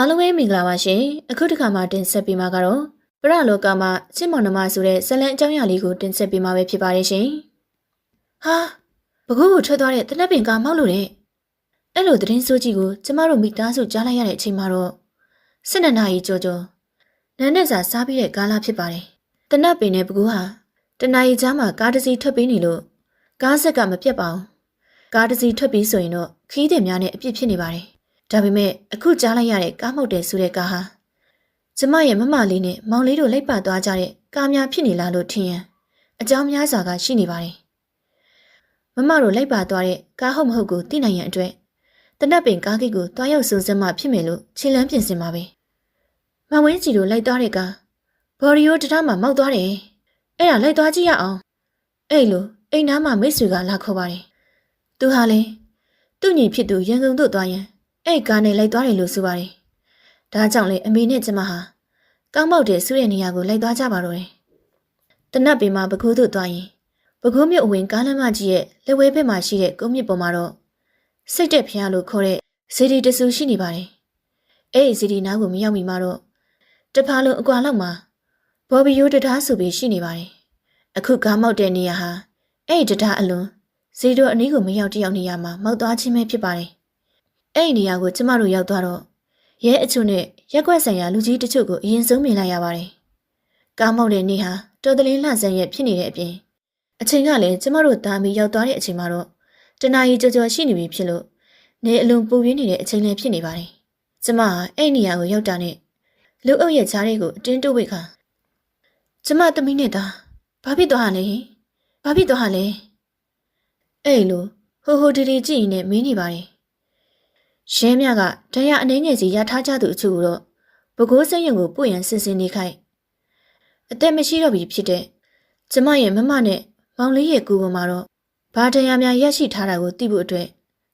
အားလုံးပဲမင်္ဂလာပါရှင်အခုတစ်ခါမှတင်ဆက်ပေးမှာကတော့ပရလောကမှာစစ်မောင်နှမဆိုတဲ့ဇလန်အကြောင်းအရာလေးကိုတင်ဆက်ပေးမှာပဲဖြစ်ပါတယ်ရှင်ဟာဘကူကိုထွက်သွားတဲ့တနက်ပင်ကမောက်လို့တဲ့အဲ့လိုသတင်းဆိုးကြီးကိုကျမတို့မိသားစုကြားလိုက်ရတဲ့အချိန်မှာတော့စစ်နှစ်နာရီကြောကြောနန်းနဲ့စာစားပြီးတဲ့ကားလားဖြစ်ပါတယ်တနက်ပင်နဲ့ဘကူဟာတနာရီကြားမှာကားတစ်စီးထွက်ပြီးနေလို့ကားဆက်ကမပြတ်ပါဘူးကားတစ်စီးထွက်ပြီးဆိုရင်တော့ခီးသည်များနဲ့အပြစ်ဖြစ်နေပါတယ် ဒါပေမဲ့အခုကြားလိုက်ရတဲ့ကားမောက်တယ်ဆိုတဲ့ကားဟာကျမရဲ့မမလေးနဲ့မောင်လေးတို့လိုက်ပါသွားကြတဲ့ကားများဖြစ်နေလားလို့ထင်ရင်အကြောင်းများစွာကရှိနေပါတယ်။မမတို့လိုက်ပါသွားတဲ့ကားဟုတ်မဟုတ်ကိုသိနိုင်ရန်အတွက်တနက်ပင်ကားကိတ်ကိုတွားရောက်စုံစမ်းမှဖြစ်မယ်လို့ခြေလမ်းပြင်ဆင်ပါပဲ။မဝင်းကြီးတို့လိုက်သွားတဲ့ကားဘော်ရီယိုတထားမှမောက်သွားတယ်။အဲ့ဒါလိုက်သွားကြည့်ရအောင်။အဲ့လိုအိမ်သားမှမိတ်ဆွေကလာခေါ်ပါတယ်။သူဟာလေသူ့ညီဖြစ်သူရန်ကုန်သို့သွားရင် အဲ့ကားနဲ့လိုက်သွားတယ်လို့ဆိုပါတယ်။ဒါကြောင့်လေအမေနဲ့ကျမဟာကောင်းမောက်တဲ့ဆူတဲ့နေရာကိုလိုက်သွားကြပါတော့တယ်။တနတ်ပင်မှာပကူးတို့သွားရင်ပကူးမြို့အဝင်ကားလမ်းမကြီးရဲ့လက်ဝဲဘက်မှာရှိတဲ့ကုန်းမြစ်ပေါ်မှာတော့စိတ်တက်ဖျားလို့ခေါ်တဲ့ဇီဒီတဆူရှိနေပါတယ်။အဲ့ဒီဇီဒီနားကိုမရောက်မီမှာတော့တဖာလုံးအကွာလောက်မှာဘော်ဘီယိုတထားဆိုပြီးရှိနေပါတယ်။အခုကားမောက်တဲ့နေရာဟာအဲ့ဒီတထားအလွန်ဇီဒိုအနီးကိုမရောက်တယောက်နေရာမှာမောက်သွားခြင်းပဲဖြစ်ပါတယ်။ အဲ့ဒီနေရာကိုကျမတို့ရောက်သွားတော့ရဲအချို့နဲ့ရက်ွက်ဆိုင်ရာလူကြီးတချို့ကိုအရင်ဆုံးမြင်လိုက်ရပါတယ်။ကားမောက်တဲ့နေ့ဟာတော်တလင်းလှဆန်ရက်ဖြစ်နေတဲ့အပြင်အချိန်ကလည်းကျမတို့တာမီရောက်သွားတဲ့အချိန်မှာတော့တနာရီကြော်ကြော်ရှိနေပြီဖြစ်လို့နေအလွန်ပူပြင်းနေတဲ့အချိန်လည်းဖြစ်နေပါတယ်။ကျမဟာအဲ့ဒီနေရာကိုရောက်တာနဲ့လူအုပ်ရဲ့ချားတွေကိုအတင်းတိုးဝိတ်ခါကျမသမီးနဲ့တာဘာဖြစ်သွားလဲ။ဘာဖြစ်သွားလဲ။အဲ့လိုဟိုဟိုဒီဒီကြည့်ရင်လည်းမင်းနေပါတယ်။ ရဲမြကဒဏ်ရာအနှဲငယ်စီရထားကြသူအချို့ကိုတော့ဘကိုးစိတ်ရုံကိုပို့ရန်စင်စင်နေခိုင်းအသက်မရှိတော့ပြီဖြစ်တဲ့ကျမရဲ့မမနဲ့မောင်လေးရဲ့ကူပေါ်မှာတော့ဘာဒဏ်ရာများရရှိထားတာကိုသိဖို့အတွက်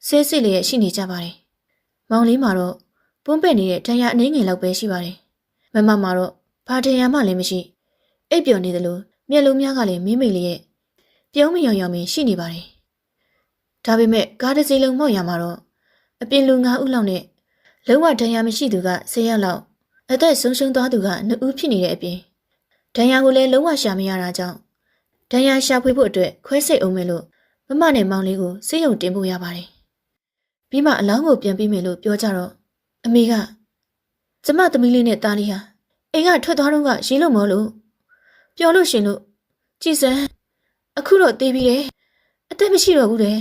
ဆေးစစ်လျက်ရှိနေကြပါတယ်။မောင်လေးမှာတော့ပွန်းပက်နေတဲ့ဒဏ်ရာအနှဲငယ်လောက်ပဲရှိပါတယ်။မမမှာတော့ဘာဒဏ်ရာမှလည်းမရှိအိပ်ပျော်နေတယ်လို့မျက်လုံးများကလည်းမိမိလေးရဲ့ပြုံးမယောင်ယောင်ပင်ရှိနေပါတယ်။ဒါပေမဲ့ကားတစ်စီးလုံးမောက်ရမှာတော့ အပြင်လူ9ဦးလောက်နဲ့လုံးဝဒဏ်ရာမရှိသူက10ယောက်လောက်အသက်ဆုံးရှုံးသွားသူက2ဦးဖြစ်နေတဲ့အပြင်ဒဏ်ရာကိုလည်းလုံးဝရှာမရတာကြောင့်ဒဏ်ရာရှာဖွေဖို့အတွက်ခွဲစိတ်အောင်မယ်လို့မမနဲ့မောင်လေးကိုစိတ်ယုံတင်ဖို့ရပါတယ်။ပြီးမှအလောင်းကိုပြန်ပြီးမယ်လို့ပြောကြတော့အမေကကျမသမီးလေးနဲ့တားလေးဟာအိမ်ကထွက်သွားတော့ကရေးလို့မလို့ပြောလို့ရှင်လို့ကြည်စမ်းအခုတော့တေးပြီးတယ်အသက်မရှိတော့ဘူးတဲ့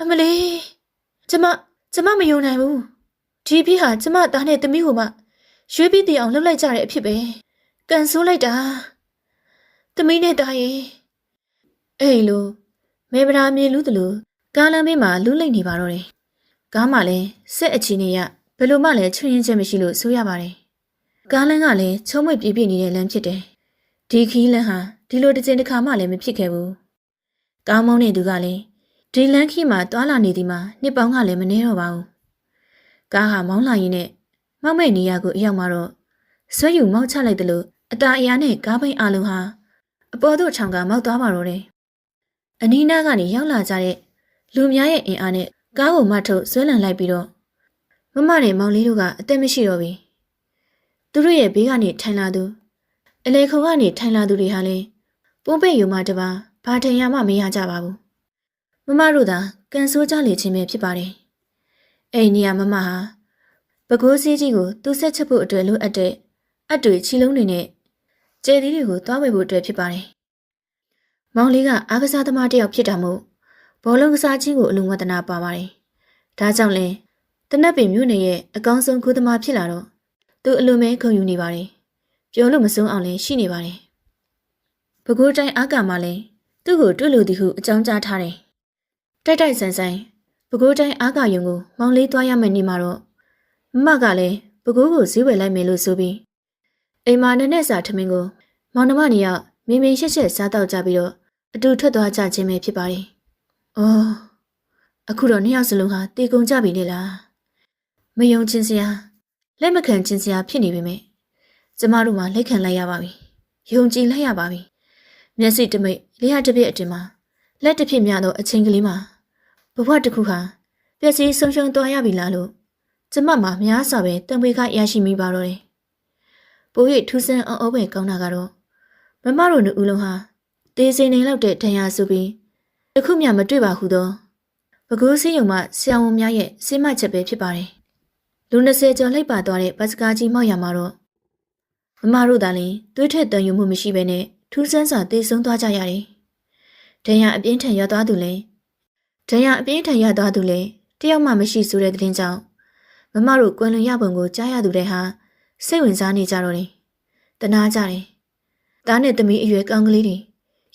အမလေးကျမ ကျမမယုံနိုင်ဘူးဒီအဖြစ်ဟာကျမသားနဲ့သမီးကိုမှရွှေပြီးတည်အောင်လှုပ်လိုက်ကြတဲ့အဖြစ်ပဲကန်ဆိုးလိုက်တာသမီးနဲ့သားရဲ့အဲ့လိုမေဗရာမြေလူးတလူကားလမ်းဘေးမှာလူးလိမ့်နေပါတော့တယ်ကားမှလည်းစက်အချီနေရဘယ်လိုမှလည်းချွင်းရင်ချက်မရှိလို့ဆိုရပါတယ်ကားလမ်းကလည်းချုံးမွေပြပြနေတဲ့လမ်းဖြစ်တယ်ဒီခီးလမ်းဟာဒီလိုတစ်ချိန်တစ်ခါမှလည်းမဖြစ်ခဲ့ဘူးကားမောင်းနေသူကလည်း ဒီလန်းခီမှာတွာလာနေသည်မှာနှစ်ပေါင်းကလည်းမနေတော့ပါဘူး။ကားဟာမောင်းလာရင်းနဲ့မောက်မဲ့နေရာကိုအရောက်မှာတော့ဆွဲယူမောက်ချလိုက်တယ်လို့အတာအရာနဲ့ကားပိန်အလုံးဟာအပေါ်သို့ချောင်ကမောက်သွားပါတော့တယ်။အနီးနားကနေရောက်လာကြတဲ့လူများရဲ့အင်အားနဲ့ကားကိုမထုတ်ဆွဲလန်လိုက်ပြီးတော့မမနဲ့မောင်လေးတို့ကအသက်မရှိတော့ပြီ။သူတို့ရဲ့ဘေးကနေထိုင်လာသူအလေခုံကနေထိုင်လာသူတွေဟာလည်းပုံပိတ်ယူမှတပါဘာထင်ရမှမရကြပါဘူး။ မမတို့သာကန်ဆိုးကြလေခြင်းပဲဖြစ်ပါတယ်။အဲ့ဒီနေရာမမဟာပကိုးစည်းကြီးကိုသူ့ဆက်ချက်ဖို့အတွက်လိုအပ်တဲ့အတွေ့ချီလုံးတွေနဲ့ကျယ်သီးတွေကိုတွားဝေဖို့အတွက်ဖြစ်ပါတယ်။မောင်လေးကအားကစားသမားတစ်ယောက်ဖြစ်တာမို့ဘောလုံးကစားခြင်းကိုအလုံးဝတနာပါပါတယ်။ဒါကြောင့်လဲတနက်ပင်မြို့နယ်ရဲ့အကောင်းဆုံးကူသမားဖြစ်လာတော့သူအလွန်ပဲဂုဏ်ယူနေပါတယ်။ပြောလို့မဆုံးအောင်လည်းရှိနေပါတယ်။ပကိုးတိုင်းအားကမှလည်းသူ့ကိုတွေ့လို့သည်ဟုအကြောင်းကြားထားတယ်။ တိုက်တိုက်ဆန်ဆန်ပကိုးတိုင်းအားကယုံကိုမောင်လေးသွားရမယ်နေမှာတော့မမကလည်းပကိုးကိုဈေးဝယ်လိုက်မယ်လို့ဆိုပြီးအိမ်မှာနက်နက်စာထမင်းကိုမောင်နှမနေရောက်မင်းမင်းရှက်ရှက်စားတော့ကြပြီးတော့အတူထွက်သွားကြခြင်းပဲဖြစ်ပါတယ်။အော်အခုတော့နှစ်ယောက်စလုံးဟာတေကုန်ကြပြီလေလား။မယုံချင်းစရာလက်မခံချင်းစရာဖြစ်နေပေမဲ့ကျမတို့မှလက်ခံလိုက်ရပါပြီ။ယုံကြည်လိုက်ရပါပြီ။မျက်စိတမိတ်လျှာတစ်ပြက်အတင်မှာလက်တစ်ဖြစ်များသောအချိန်ကလေးမှာ ဘဝတစ်ခုဟာပျက်စီးဆုံးရှုံးသွားရပြီလားလို့ကျမမှာများစွာပဲတံပွေခရရှိမိပါတော့တယ်။ပို၍ထူးဆန်းအောင်အုပ်ပဲကောင်းတာကတော့မမတို့နှစ်ဦးလုံးဟာတေးစိန်နေလောက်တဲ့ဒဏ်ရာဆိုပြီးတခုမှမတွေ့ပါဟုသောပကူးစည်းယုံမှဆရာဝန်များရဲ့စိမချက်ပဲဖြစ်ပါတယ်။လူ20ကျော်လိုက်ပါသွားတဲ့ဘတ်စကားကြီးမောက်ရမှာတော့မမတို့သာလျှင်သွေးထက်တန်ယူမှုမရှိဘဲနဲ့ထူးဆန်းစွာတေးဆုံးသွားကြရတယ်။ဒဏ်ရာအပြင်းထန်ရသွားသူလည်း ဒဏ်ရာအပြင်းထန်ရသွားသူလည်းတယောက်မှမရှိဆိုတဲ့သတင်းကြောင့်မမတို့ကွယ်လွန်ရပုံကိုကြားရသူတွေဟာစိတ်ဝင်စားနေကြတော့တယ်။တနာကြတယ်။သားနဲ့သမီးအရွယ်ကောင်းကလေးတွေ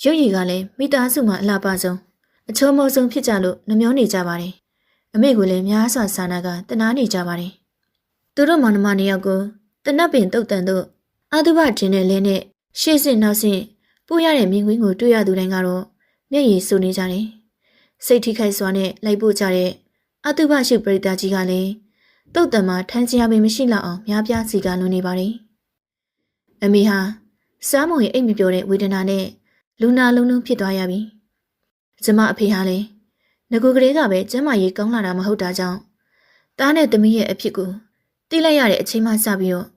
ရုပ်ရည်ကလည်းမိသားစုမှာအလားပါဆုံးအချုံမောဆုံးဖြစ်ကြလို့နှမျောနေကြပါတယ်။အမေကလည်းများစွာစာနာကတနာနေကြပါတယ်။သူတို့မောင်နှမနှစ်ယောက်ကိုတနတ်ပင်တုတ်တန်တို့အာတုဘတင်တဲ့လဲနဲ့ရှေ့စစ်နောက်ဆင့်ပို့ရတဲ့မြင်ကွင်းကိုတွေ့ရသူတိုင်းကတော့မျက်ရည်စုနေကြတယ်။ စိတ်ထိခိုက်စွာနဲ့လိုက်ပို့ကြတဲ့အတုဘရှိပရိသတ်ကြီးကလည်းတုတ်တံမှာထမ်းစရာပင်မရှိလောက်အောင်များပြားစီကလွန်နေပါတယ်။အမေဟာစားမုံရဲ့အိတ်မပြောတဲ့ဝေဒနာနဲ့လူနာလုံးလုံးဖြစ်သွားရပြီ။ကျမအဖေဟာလည်းငကိုကလေးကပဲကျမရေးကောင်းလာတာမဟုတ်တာကြောင့်တားနဲ့သမီးရဲ့အဖြစ်ကိုတိလိုက်ရတဲ့အချိန်မှစပြီးတော့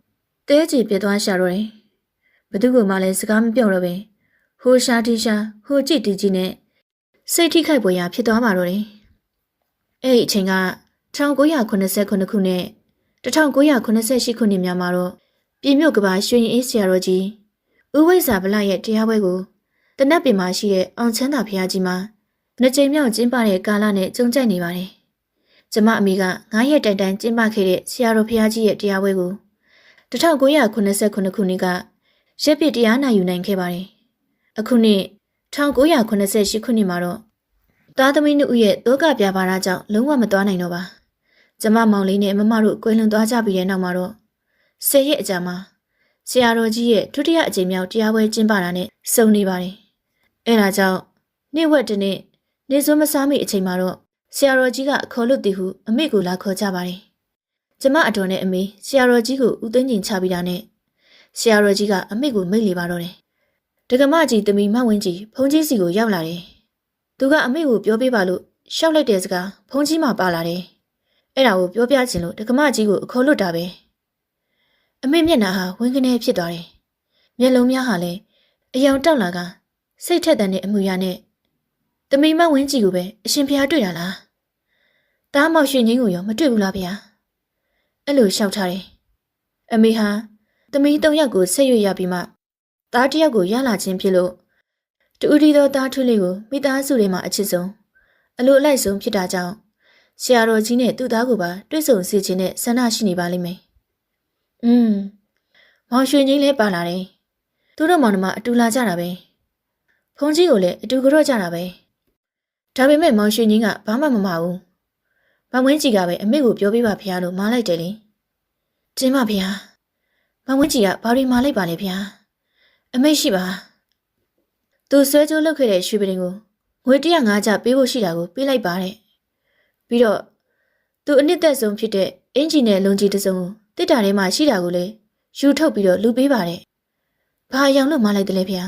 တဲချီပြသွားရှာတော့တယ်။ဘသူကမှလည်းစကားမပြောတော့ပဲဟိုရှာတီရှာဟိုကြည့်တီကြီးနဲ့ စိတ်ထိခိုက်ပွေရာဖြစ်သွားပါတော့တယ်။အဲ့ဒီအချိန်က1989ခုနဲ့1988ခုနှစ်များမှာတော့ပြည်မြို့ကဘာရွှေရင်အေးဆရာတော်ကြီးဦးဝိဇ္ဇာဗလရဲ့တရားပွဲကိုတနက်ပင်မှာရှိတဲ့အောင်ချမ်းသာဘုရားကြီးမှာနှစ်ကြိမ်မြောက်ကျင်းပတဲ့ကာလနဲ့ကြုံကြိုက်နေပါတယ်။ကျမအမိက9ရက်တိုင်တိုင်ကျင်းပခဲ့တဲ့ဆရာတော်ဘုရားကြီးရဲ့တရားပွဲကို1989ခုနှစ်ကရက်ပြည့်တရားနာယူနိုင်ခဲ့ပါတယ်။အခုနှစ် 1988ခုနှစ်မှာတော့သားသမီးနှစ်ဦးရဲ့တောကပြပါတာကြောင့်လုံးဝမသွားနိုင်တော့ပါ။ကျမမောင်လေးနဲ့မမတို့ကွယ်လွန်သွားကြပြီးတဲ့နောက်မှာတော့ဆယ်ရက်အကြာမှာဆရာတော်ကြီးရဲ့ဒုတိယအကြိမ်မြောက်တရားပွဲကျင်းပတာနဲ့စုံနေပါတယ်။အဲဒါကြောင့်နေ့ဝက်တနေ့နေစွန်းမစားမိအချိန်မှာတော့ဆရာတော်ကြီးကခေါ်လို့တည်ဟုအမေကိုလာခေါ်ကြပါတယ်။ကျမအတော်နဲ့အမေဆရာတော်ကြီးကိုဦးသိန်းကျင်ချပြီးတာနဲ့ဆရာတော်ကြီးကအမေကိုမိတ်လေပါတော့တယ်။ ဒကမကြီးတမီမဝင်းကြီးဖုန်ကြီးစီကိုရောက်လာတယ်။သူကအမေကိုပြောပေးပါလို့ရှောက်လိုက်တဲ့စကားဖုန်ကြီးမှပါလာတယ်။အဲ့ဒါကိုပြောပြချင်လို့ဒကမကြီးကိုအခေါ်လွတ်တာပဲ။အမေမျက်နှာဟာဝင်းကနေဖြစ်သွားတယ်။မျက်လုံးများဟာလည်းအယောင်တောက်လာကစိတ်ထက်တဲ့အမှုရနဲ့တမိမဝင်းကြီးကိုပဲအရှင်ဖျားတွေ့တာလား။တားမောက်ရှင်ကြီးကိုရောမတွေ့ဘူးလားဗျာ။အဲ့လိုလျှောက်ထားတယ်။အမေဟာတမိသုံးယောက်ကိုဆက်ရွရပြီးမှ သားတစ်ယောက်ကိုရလာခြင်းဖြစ်လို့တူဦးဒီသောသားထွေးလေးကိုမိသားစုတွေမှာအချစ်ဆုံးအလိုအလိုက်ဆုံးဖြစ်တာကြောင့်ဆရာတော်ကြီးနဲ့သူ့သားကိုပါတွေ့ဆုံစေခြင်းနဲ့ဆန္ဒရှိနေပါလိမ့်မယ်။อืมမောင်ရွှေကြီးလည်းပါလာတယ်။သူတို့မောင်နှမအတူလာကြတာပဲ။ဖုန်ကြီးကိုလည်းအတူကြော့ကြတာပဲ။ဒါပေမဲ့မောင်ရွှေကြီးကဘာမှမမဘူး။မဝင်းကြီးကပဲအမေကိုပြောပြပါဖရားလို့မားလိုက်တယ်လေ။ကျင်းပါဖရား။မဝင်းကြီးကဘာတွေမားလိုက်ပါလဲဖရား။ အမေရှိပါ။သူဆွဲကြိုးလုပ်ခဲ့တဲ့ရွှေပရင်ကိုငွေ105ကျပေးဖို့ရှိတာကိုပေးလိုက်ပါတဲ့။ပြီးတော့သူအနှစ်သက်ဆုံးဖြစ်တဲ့အင်ဂျင်နဲ့လုံကြီးတစုံကိုတစ်တာထဲမှာရှိတာကိုလည်းယူထုတ်ပြီးတော့လူပေးပါတယ်။ဘာအယောင်လို့မလိုက်တယ်လဲဖေ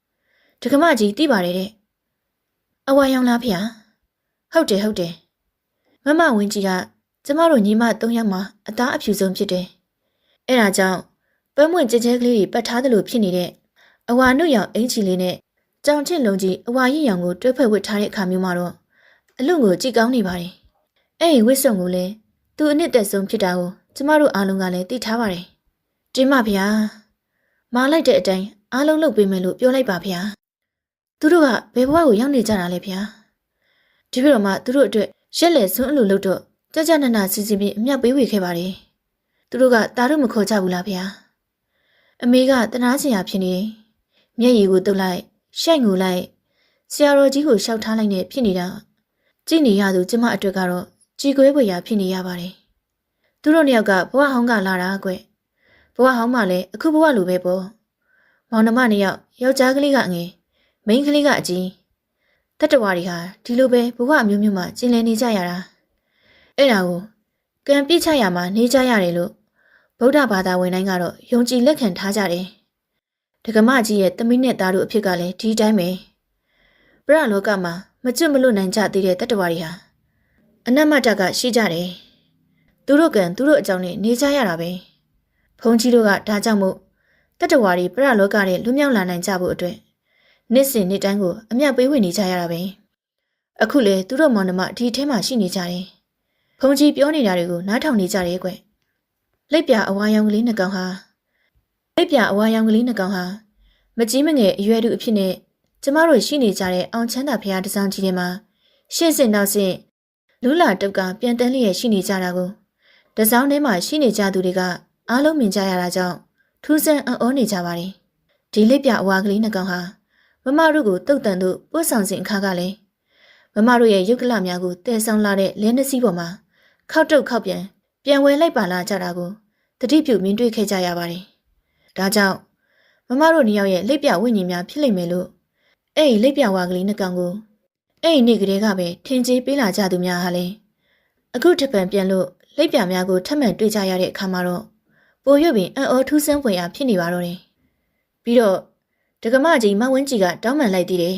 ။ဒကမကြီးသိပါတယ်တဲ့အဝါယောင်လားဖေ။ဟုတ်တယ်ဟုတ်တယ်။မမဝင်းကြီးကကျမတို့ညီမ၃ယောက်မှာအသားအဖြူဆုံးဖြစ်တယ်။အဲဒါကြောင့်ပန်းမွင့်ကြဲကြဲကလေးတွေပတ်ထားသလိုဖြစ်နေတဲ့ အဝါနုရောင်အင်ချီလေးနဲ့ကြောင်ချစ်လုံးကြီးအဝါရည်ရောင်ကိုတွဲဖက်ဝတ်ထားတဲ့အခါမျိုးမှာတော့အလွန်ကိုကြည်ကောင်းနေပါတယ်။အဲ့ဒီဝတ်စုံကိုလည်းသူအနှစ်သက်ဆုံးဖြစ်တာကိုကျမတို့အားလုံးကလည်းသိထားပါတယ်။တင်းမဖေဟာမာလိုက်တဲ့အတိုင်းအားလုံးလုပ်ပေးမယ်လို့ပြောလိုက်ပါဖေဟာ။သူတို့ကဘယ်ဘဝကိုရောက်နေကြတာလဲဖေဟာ။ဒီပြတော့မှသူတို့အတွက်ရက်လက်ဆွန်းအလိုလုပ်တော့ကြကြနနစီစီပြီးအမြောက်ပေးဝေခဲ့ပါတယ်။သူတို့ကတားတို့မခေါ်ကြဘူးလားဖေဟာ။အမေကတနာချင်ရဖြစ်နေတယ်။ မျက်ရည်ကိုတုပ်လိုက်ရှိုက်ငူလိုက်ဆရာတော်ကြီးကိုရှောက်ထားလိုက်နဲ့ဖြစ်နေတာကြည့်နေရသူကျမအတွက်ကတော့ကြည်ကွဲပွေရာဖြစ်နေရပါတယ်သူတို့နှစ်ယောက်ကဘဝဟောင်းကလာတာကွဘဝဟောင်းမှလည်းအခုဘဝလိုပဲပေါ့မောင်နှမနှစ်ယောက်ယောက်ျားကလေးကငယ်မိန်းကလေးကအကြီးတတဝါတွေဟာဒီလိုပဲဘဝအမျိုးမျိုးမှာကျင်လည်နေကြရတာအဲ့ဒါကိုကံပြစ်ချရမှာနေကြရတယ်လို့ဗုဒ္ဓဘာသာဝင်တိုင်းကတော့ယုံကြည်လက်ခံထားကြတယ် ဒကမကြီးရဲ့တမိနဲ့သားတို့အဖြစ်ကလည်းဒီတိုင်းပဲပရလောကမှာမကျွတ်မလွတ်နိုင်ကြသေးတဲ့တတ္တဝါတွေဟာအနမတကရှိကြတယ်သူတို့ကံသူတို့အကြောင်းနဲ့နေကြရတာပဲဘုန်းကြီးတို့ကဒါကြောင့်မို့တတဝါရီပြရလောကရဲ့လွတ်မြောက်လာနိုင်ကြဖို့အတွက်နေ့စဉ်နေ့တိုင်းကိုအမျက်ပေးဝင်နေကြရတာပဲအခုလေသူတို့မောင်နှမဒီထဲမှာရှိနေကြတယ်ဘုန်းကြီးပြောနေတာတွေကိုနားထောင်နေကြတယ်ကွလက်ပြအဝါရောင်ကလေးနှစ်ကောင်ဟာ လက်ပြအဝါရောင်ကလေးနှစ်ကောင်ဟာမကြီးမငယ်အရွယ်သူအဖြစ်နဲ့ကျမတို့ရှိနေကြတဲ့အောင်ချမ်းသာဖရာတစောင်းကြီးထဲမှာရှင်းစင်နောက်စင်လူလာတုတ်ကပြန်တန်းလျက်ရှိနေကြတာကိုတစောင်းထဲမှာရှိနေကြသူတွေကအားလုံးမြင်ကြရတာကြောင့်ထူးဆန်းအံ့ဩနေကြပါတယ်ဒီလက်ပြအဝါကလေးနှစ်ကောင်ဟာမမတို့ကိုတုတ်တန်တို့ပို့ဆောင်စဉ်အခါကလည်းမမတို့ရဲ့ရုပ်ကလများကိုတည်ဆောင်လာတဲ့လဲနှစီပေါ်မှာခောက်တုတ်ခောက်ပြန်ပြန်ဝဲလိုက်ပါလာကြတာကိုတတိပြုမြင်တွေ့ခဲ့ကြရပါတယ် ဒါကြောင့်မမတို့နှစ်ယောက်ရဲ့လက်ပြဝိညာဉ်များဖြစ်လိမ့်မယ်လို့အဲ့ဒီလက်ပြဝါကလေးနှစ်ကောင်ကိုအဲ့ဒီနေ့ကလေးကပဲထင်ကြီးပေးလာကြသူများဟာလေအခုထပ်ပံပြန်လို့လက်ပြများကိုထပ်မံတွေ့ကြရတဲ့အခါမှာတော့ပိုရွပင်အံ့ဩထူးဆန်းဖွယ်ရာဖြစ်နေပါတော့တယ်ပြီးတော့ဒကမကြီးမဝင်းကြီးကတောင်းပန်လိုက်သေးတယ်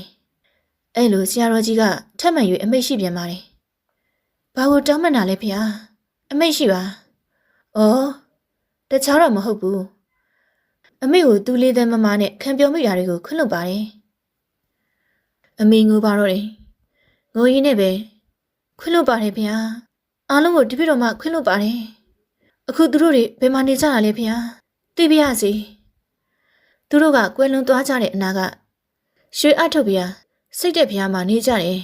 အဲ့လိုဆရာတော်ကြီးကထပ်မံ၍အမိတ်ရှိပြန်ပါတယ်ဘာလို့တောင်းပန်တာလဲဖေဟာအမိတ်ရှိပါဩတခြားတော့မဟုတ်ဘူး အမေကိုသူ့လေးသက်မမနဲ့ခံပြောမိတာတွေကိုခွင့်လွတ်ပါတယ်အမေငိုပါတော့တယ်ငိုရင်းနဲ့ပဲခွင့်လွတ်ပါတယ်ဖေဟာအားလုံးကိုတပြည့်တော်မှခွင့်လွတ်ပါတယ်အခုသူတို့တွေဘယ်မှာနေကြတာလဲဖေဟာသိပြရစီသူတို့ကကွယ်လွန်သွားကြတဲ့အနာကရွှေအထုတ်ဖေဟာစိတ်တဲ့ဖေဟာမှာနေကြတယ်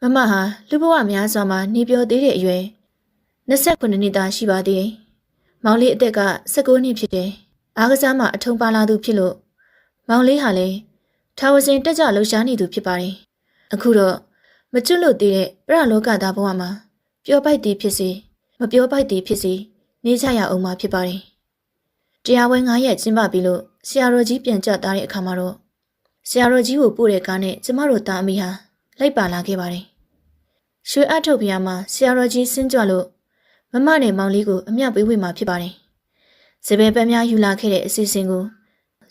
မမဟာလူဘဝများစွာမှာနေပြောသေးတဲ့အရွယ်29နှစ်သားရှိပါသေးတယ်မောင်လေးအသက်က19နှစ်ဖြစ်တယ်။ အားကစားမှအထုံပါလာသူဖြစ်လို့မောင်လေးဟာလည်းထာဝစဉ်တက်ကြလှူရှားနေသူဖြစ်ပါတယ်။အခုတော့မကျွတ်လို့သေးတဲ့ပြရလောကသားဘဝမှာပျော်ပိုက်သည်ဖြစ်စေမပျော်ပိုက်သည်ဖြစ်စေနေကြရအောင်မှာဖြစ်ပါတယ်။တရားပွဲ9ရက်ကျင်းပပြီးလို့ဆရာတော်ကြီးပြန်ကြသွားတဲ့အခါမှာတော့ဆရာတော်ကြီးကိုပို့တဲ့ကားနဲ့ကျမတို့သားအမိဟာလိုက်ပါလာခဲ့ပါတယ်။ရွှေအထုတ်ဖျားမှာဆရာတော်ကြီးဆင်းကြွလို့မမနဲ့မောင်လေးကိုအမျှပေးဝေမှာဖြစ်ပါတယ်။ စပယ်ပန်းများယူလာခဲ့တဲ့အစီအစဉ်ကို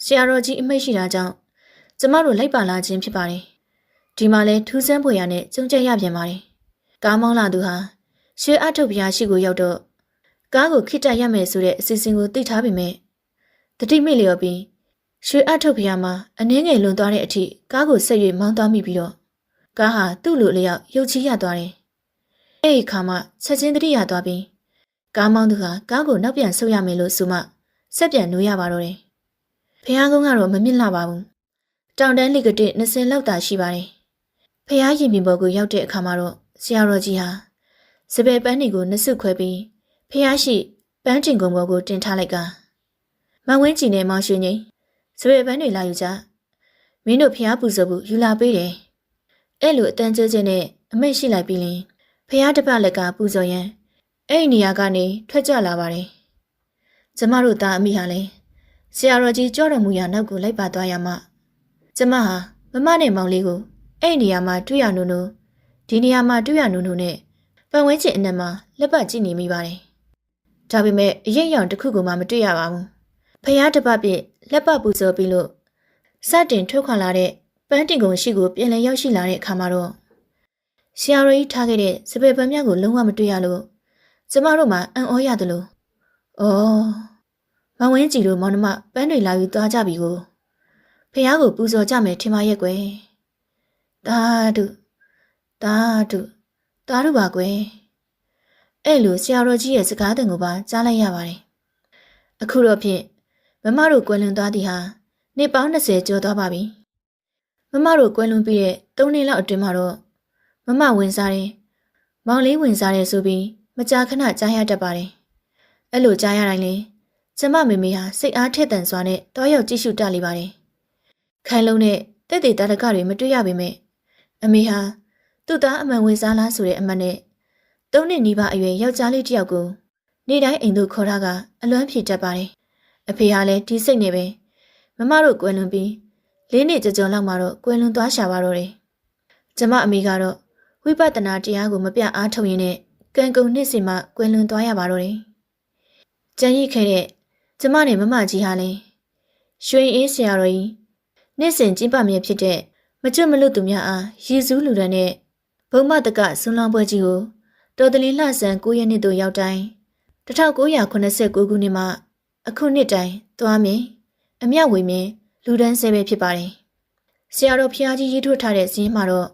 ဆရာတော်ကြီးအမိတ်ရှိတာကြောင့်ကျမတို့လိုက်ပါလာခြင်းဖြစ်ပါတယ်။ဒီမှာလဲထူးဆန်းဖွယ်ရနဲ့ကြုံကြက်ရပြန်ပါတယ်။ကားမောင်းလာသူဟာရွှေအထုတ်ဘုရားရှိကိုရောက်တော့ကားကိုခိတက်ရမယ်ဆိုတဲ့အစီအစဉ်ကိုသိထားပေမဲ့တတိမိလျော်ပြီးရွှေအထုတ်ဘုရားမှာအနှင်းငယ်လွန်သွားတဲ့အထိကားကိုဆက်၍မောင်းသွားမိပြီးတော့ကားဟာသူ့လိုလျောက်ရုပ်ချီးရသွားတယ်။အဲ့ဒီခါမှချက်ချင်းတတိရသွားပြီး ကားမောင်းသူဟာကားကိုနောက်ပြန်ဆုတ်ရမယ်လို့ဆိုမှဆက်ပြန်နိုးရပါတော့တယ်။ဖះကုန်းကတော့မမြင့်လှပါဘူး။တောင်တန်းလိကတစ်20လောက်သာရှိပါတယ်။ဖះရင်ပြင်ပေါ်ကိုရောက်တဲ့အခါမှာတော့ဆရာတော်ကြီးဟာစပယ်ပန်းတွေကိုနှစုခွဲပြီးဖះရှိပန်းတင်ကုံပေါ်ကိုတင်ထားလိုက်ကမဝင်းကြည်နဲ့မောင်ရွှေငိမ့်စပယ်ပန်းတွေလာယူကြမင်းတို့ဖះပူဇော်ဖို့ယူလာပေးတယ်။အဲ့လိုအတန်းကျကျနဲ့အမိတ်ရှိလိုက်ပြီးလင်ဖះတစ်ပတ်လက်ကပူဇော်ရန် အဲ့ဒီနေရာကနေထွက်ကြလာပါတယ်။ကျမတို့သားအမိဟာလည်းဆရာတော်ကြီးကြောတော်မူရာနောက်ကိုလိုက်ပါသွားရမှကျမဟာမမနဲ့မောင်လေးကိုအဲ့ဒီနေရာမှာတွေ့ရနုံနုံဒီနေရာမှာတွေ့ရနုံနုံနဲ့ပတ်ဝန်းကျင်အနက်မှာလက်ပတ်ကြည့်နေမိပါတယ်။ဒါပေမဲ့အရေးရောင်တစ်ခုကိုမှမတွေ့ရပါဘူး။ဖះတစ်ပတ်ပြည့်လက်ပတ်ပူဇော်ပြီးလို့စတင်ထွက်ခွာလာတဲ့ပန်းတင်ကုံရှိကိုပြန်လည်ရောက်ရှိလာတဲ့အခါမှာတော့ဆရာတော်ကြီးထားခဲ့တဲ့စပယ်ပန်းမြတ်ကိုလုံးဝမတွေ့ရလို့ ကျမတို့မှအံ့ဩရတယ်လို့။အော်မဝင်းကြည်တို့မောင်နှမပန်းတွေလာယူသွားကြပြီကိုဖះကိုပူဇော်ကြမယ်ထင်ပါရဲ့ကွယ်။တာတုတာတုတာတုပါကွယ်။အဲ့လိုဆရာတော်ကြီးရဲ့စကားတန်ကိုပါကြားလိုက်ရပါတယ်။အခုတော့ဖြင့်မမတို့ကွယ်လွန်သွားသည်ဟာနှစ်ပေါင်း20ကျော်သွားပါပြီ။မမတို့ကွယ်လွန်ပြီးတဲ့၃နှစ်လောက်အတွင်းမှာတော့မမဝင်စားတယ်။မောင်လေးဝင်စားတယ်ဆိုပြီး မကြာခဏကြားရတတ်ပါတယ်။အဲ့လိုကြားရတိုင်းလေကျမမေမေဟာစိတ်အားထက်သန်စွာနဲ့တောရောက်ကြည့်ရှုတတ်လိပါတယ်။ခိုင်လုံးနဲ့တက်တေတာတကတွေမတွေ့ရပေမဲ့အမေဟာသူ့သားအမှန်ဝင်စားလားဆိုတဲ့အမှန်နဲ့သုံးနှစ်နီးပါးအရွယ်ယောက်ျားလေးတစ်ယောက်ကိုနေ့တိုင်းအိမ်သို့ခေါ်ထားကအလွမ်းဖြေတတ်ပါတယ်။အဖေဟာလည်းဒီစိတ်နဲ့ပဲမမတို့ကွယ်လွန်ပြီးလေးနှစ်ကြကြုံလောက်မှတော့ကွယ်လွန်သွားရှာပါတော့တယ်။ကျမအမေကတော့ဝိပဿနာတရားကိုမပြအားထုတ်ရင်းနဲ့ ကံကုန်နှစ်စီမှကွယ်လွန်သွားရပါတော့တယ်။ကြံ့ရိခဲ့တဲ့ကျမနဲ့မမကြီးဟာလည်းရွှေအေးဆရာတော်ကြီးနေ့စဉ်ကျင်းပမြဲဖြစ်တဲ့မကျွတ်မလွတ်သူများအားရည်စူးလူဒန်းနဲ့ဘုံမတကဆွန်းလောင်းပွဲကြီးကိုတော်တလင်းလှဆန်9ရက်နှစ်သို့ရောက်တိုင်း1989ခုနှစ်မှအခုနှစ်တိုင်သွားမင်းအမြဝေမင်းလူဒန်းဆဲပဲဖြစ်ပါတယ်။ဆရာတော်ဖျားကြီးရေးထုတ်ထားတဲ့ဇင်းမှာတော့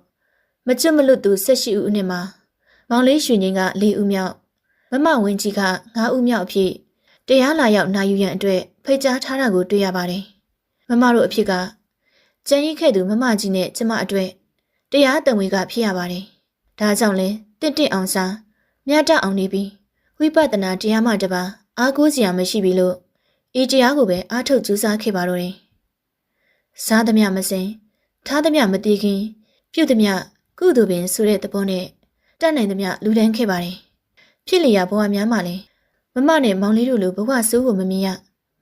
မကျွတ်မလွတ်သူ18ဦးအနှစ်မှာ မောင်လေးရွှေငင်းက4ဦးမြောက်မမဝင်းကြီးက9ဦးမြောက်အဖြစ်တရားလာရောက်နိုင်ယူရန်အတွက်ဖိတ်ကြားထားတာကိုတွေ့ရပါတယ်။မမတို့အဖြစ်ကကျန်ရင်ခဲ့သူမမကြီးနဲ့ကျမအတွက်တရားတံဝေကဖြစ်ရပါတယ်။ဒါကြောင့်လဲတင့်တင့်အောင်စားမြတ်တအောင်နေပြီးဝိပဿနာတရားမှတပါအားကိုးစရာမရှိပြီလို့ဤတရားကိုပဲအားထုတ်ကြိုးစားခဲ့ပါတော့တယ်။စားသမျှမစင်ထားသမျှမတည်ခင် ပြုတ်သမျှကုသိုလ်ပင်ဆိုတဲ့သဘောနဲ့ တတ်နိုင်သမျှလူဒန်းခဲ့ပါတယ်။ဖြစ်လျာဘဝများမှလည်းမမနဲ့မောင်လေးတို့လိုဘဝဆိုးကိုမမြင်ရ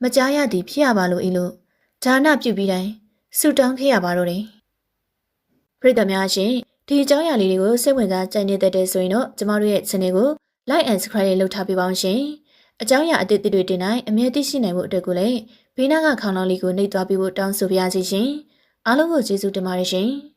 မကြားရသည်ဖြစ်ရပါလို့ဤလို့ဒါနပြုပြီးတိုင်းဆုတောင်းခဲ့ရပါတော့တယ်။ပရိသတ်များရှင်ဒီအကြောင်းအရာလေးတွေကိုစိတ်ဝင်စားကြိုက်နေတဲ့တဲ့ဆိုရင်တော့ကျမတို့ရဲ့ channel ကို like and subscribe လေးလုပ်ထားပေးပါအောင်ရှင်။အကြောင်းအရာအသစ်တွေတင်တိုင်းအမြဲသိရှိနိုင်ဖို့အတွက်ကိုလည်းဘေးနားကခေါင်းလောင်းလေးကိုနှိပ်သွားပေးဖို့တောင်းဆိုပါရစေရှင်။အားလုံးကိုကျေးဇူးတင်ပါတယ်ရှင်။